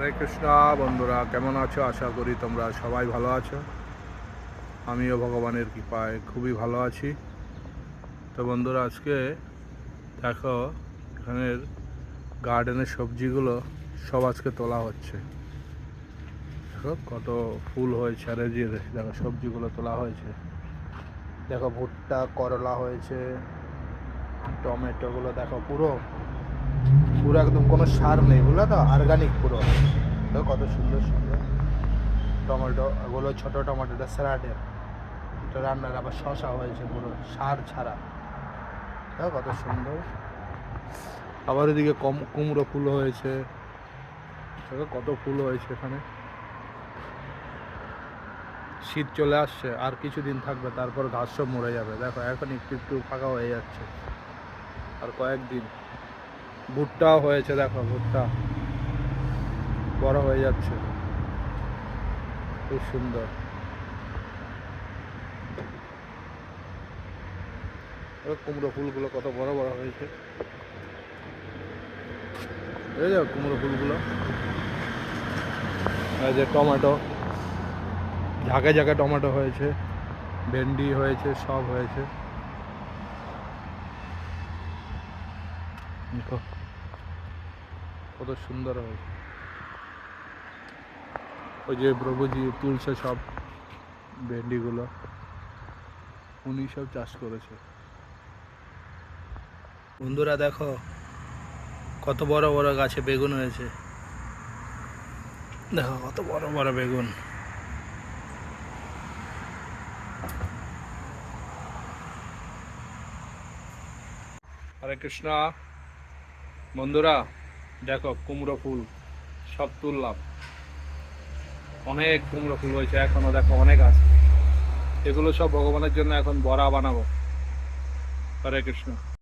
হরে কৃষ্ণ, বন্ধুরা, কেমন আছো? আশা করি তোমরা সবাই ভালো আছো। আমিও ভগবানের কৃপায় খুবই ভালো আছি। তো বন্ধুরা, আজকে দেখো, এখানের গার্ডেনের সবজিগুলো সব আজকে তোলা হচ্ছে। দেখো, কত ফুল হয়েছে, আর যে দেখো, সবজিগুলো তোলা হয়েছে। দেখো, ভুট্টা, করলা হয়েছে, টমেটোগুলো দেখো পুরো পুরো একদম কোনো সার নেই, বুঝলে তো? অর্গানিক পুরো। কত সুন্দর সুন্দর টমেটো এগুলো ছোট টমেটোটা স্যালাডের। এটা রান্নার আবার শশা হয়েছে পুরো, সার ছাড়া। দেখো কত সুন্দর। আবার এদিকে কম, কুমড়ো ফুল হয়েছে। দেখো কত ফুল হয়েছে এখানে। শীত চলে আসছে, আর কিছুদিন থাকবে, তারপর ঘাস সব মরে যাবে। দেখো, এখন একটু একটু ফাঁকা হয়ে যাচ্ছে। আর কয়েকদিন। ভুট্টাও হয়েছে, দেখো ভুট্টা। বড় হয়ে যাচ্ছে। খুব সুন্দর। কুমড়ো ফুলগুলো কত বড় বড় হয়েছে। কুমড়ো ফুলগুলো। এই যে টমেটো। ঝাঁকে ঝাঁকে টমেটো হয়েছে। ভেন্ডি হয়েছে, সব হয়েছে। দেখো। কত সুন্দর হয়েছে ওই যে প্রভুজি তুলছে সব ভেন্ডিগুলো উনি সব চাষ করেছে। বন্ধুরা দেখো কত বড় বড় গাছে বেগুন হয়েছে। দেখো কত বড় বড় বেগুন। হরে কৃষ্ণ। বন্ধুরা, দেখো কুমড়ো ফুল, সব তুললাম। অনেক কুমড়ো ফুল হয়েছে, এখনও দেখো অনেক আছে। এগুলো সব ভগবানের জন্য এখন বড়া বানাবো। হরে কৃষ্ণ।